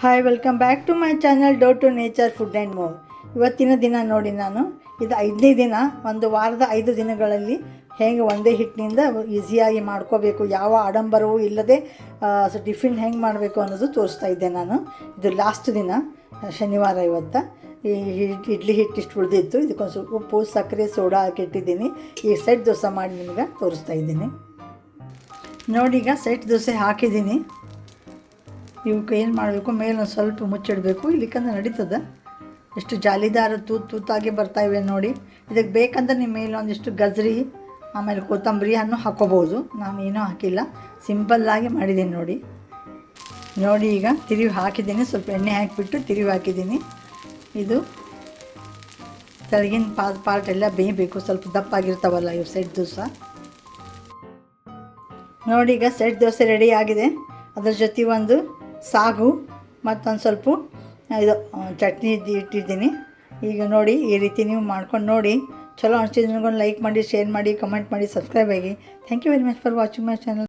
Hi welcome back to my channel dough to nature food and more ಇವತ್ತಿನ ದಿನ ನೋಡಿ ನಾನು. ಇದು ಐದನೇ ದಿನ, ಒಂದು ವಾರದ ಐದು ದಿನಗಳಲ್ಲಿ ಹೇಗೆ ಒಂದೇ ಹಿಟ್ಟಿನಿಂದ ಈಸಿಯಾಗಿ ಮಾಡ್ಕೋಬೇಕು, ಯಾವ ಆಡಂಬರವೂ ಇಲ್ಲದೆ ಸೊ ಟಿಫಿನ್ ಹೆಂಗೆ ಮಾಡಬೇಕು ಅನ್ನೋದು ತೋರಿಸ್ತಾ ಇದ್ದೆ ನಾನು. ಇದು ಲಾಸ್ಟ್ ದಿನ, ಶನಿವಾರ ಇವತ್ತು. ಈ ಹಿಟ್- ಇಡ್ಲಿ ಹಿಟ್ಟು ಇಷ್ಟು ಉಳಿದಿತ್ತು. ಇದಕ್ಕೊಂದು ಸ್ವಲ್ಪ ಉಪ್ಪು, ಸಕ್ಕರೆ, ಸೋಡಾ ಹಾಕಿ ಇಟ್ಟಿದ್ದೀನಿ. ಈ ಸೆಟ್ ದೋಸೆ ಮಾಡಿ ನಿಮಗೆ ತೋರಿಸ್ತಾ ಇದ್ದೀನಿ. ನೋಡಿ ಈಗ ಸೆಟ್ ದೋಸೆ ಹಾಕಿದ್ದೀನಿ. ಇವಕ್ಕೆ ಏನು ಮಾಡಬೇಕು, ಮೇಲೆ ಸ್ವಲ್ಪ ಮುಚ್ಚಿಡಬೇಕು. ಇಲ್ಲಿಕಂದ್ರೆ ನಡೀತದೆ. ಎಷ್ಟು ಜಾಲಿದಾರ ತೂತು ತೂತಾಗಿ ಬರ್ತಾಯಿವೆ ನೋಡಿ. ಇದಕ್ಕೆ ಬೇಕಂದ್ರೆ ನಿಮ್ಮ ಮೇಲೆ ಒಂದಿಷ್ಟು ಗಜ್ರಿ, ಆಮೇಲೆ ಕೊತ್ತಂಬರಿ ಹಣ್ಣು ಹಾಕೋಬೋದು. ನಾನು ಏನೂ ಹಾಕಿಲ್ಲ. ಸಿಂಪಲ್ಲಾಗಿ ಮಾಡಿದ್ದೀನಿ ನೋಡಿ. ನೋಡಿ ಈಗ ತಿರುವಿ ಹಾಕಿದ್ದೀನಿ ಸ್ವಲ್ಪ ಎಣ್ಣೆ ಹಾಕಿಬಿಟ್ಟು ತಿರುವಿ ಹಾಕಿದ್ದೀನಿ ಇದು ತೆಳಗಿನ ಪಾ ಪಾರ್ಟ್ ಎಲ್ಲ ಬೇಯಬೇಕು. ಸ್ವಲ್ಪ ದಪ್ಪಾಗಿರ್ತಾವಲ್ಲ ಇವು ಸೆಟ್ ದೋಸೆ. ನೋಡಿ ಈಗ ಸೆಟ್ ದೋಸೆ ರೆಡಿ ಆಗಿದೆ. ಅದರ ಜೊತೆ ಒಂದು ಸಾಗು, ಮತ್ತೊಂದು ಸ್ವಲ್ಪ ಇದು ಚಟ್ನಿ ಇಟ್ಟಿದ್ದೀನಿ. ಈಗ ನೋಡಿ ಈ ರೀತಿ ನೀವು ಮಾಡ್ಕೊಂಡು ನೋಡಿ. ಚಲೋ ಅನಿಸಿದ್ರೆ ಲೈಕ್ ಮಾಡಿ ಶೇರ್ ಮಾಡಿ ಕಮೆಂಟ್ ಮಾಡಿ ಸಬ್ಸ್ಕ್ರೈಬ್ ಆಗಿ. Thank you very much for watching my channel